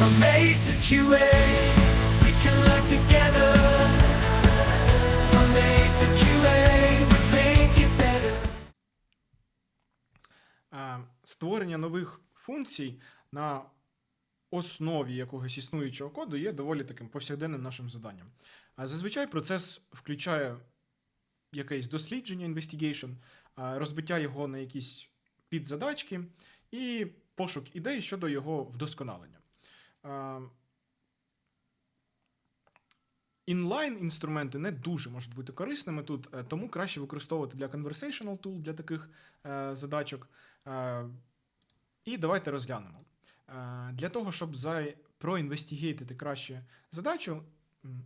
From A to QA, we can learn together. From A to QA, we make it better. Створення нових функцій на основі якогось існуючого коду є доволі таким повсякденним нашим заданням. А зазвичай процес включає якесь дослідження, investigation, розбиття його на якісь підзадачки і пошук ідей щодо його вдосконалення. А, Інлайн інструменти не дуже можуть бути корисними тут, е, тому краще використовувати для conversational tool для таких е, задачок. Е, і давайте розглянемо. Е, Для того, щоб проінвестігейтити краще задачу,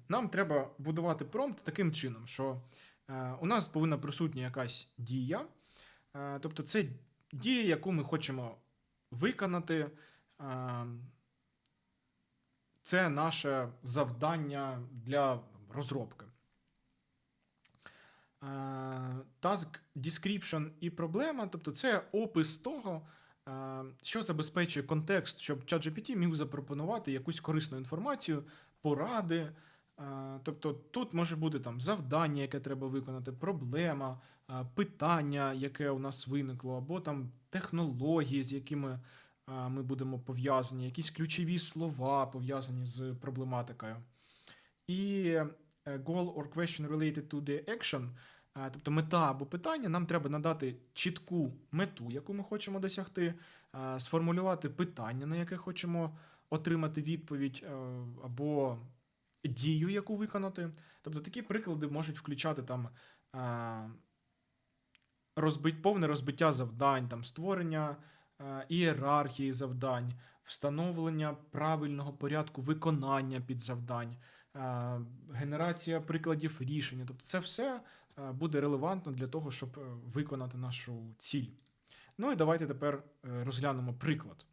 нам треба будувати промпт таким чином, що е, у нас повинна присутня якась дія. Е, Тобто, це дія, яку ми хочемо виконати. Е, Це наше завдання для розробки. Е, Task description і проблема, тобто це опис того, е, що забезпечує контекст, щоб ChatGPT міг запропонувати якусь корисну інформацію, поради. Е, Тобто тут може бути там завдання, яке треба виконати, проблема, питання, яке у нас виникло, або там технології, з якими ми будемо пов'язані, якісь ключові слова пов'язані з проблематикою. І е, goal or question related to the action, тобто мета або питання, нам треба надати чітку мету, яку ми хочемо досягти, сформулювати питання, на яке хочемо отримати відповідь, е, або дію, яку виконати. Тобто такі приклади можуть включати там розбить, повне розбиття завдань, там, створення ієрархії завдань, встановлення правильного порядку виконання підзавдань, е, генерація прикладів рішення. Тобто це все е, буде релевантно для того, щоб е, виконати нашу ціль. Ну і давайте тепер е, розглянемо приклад.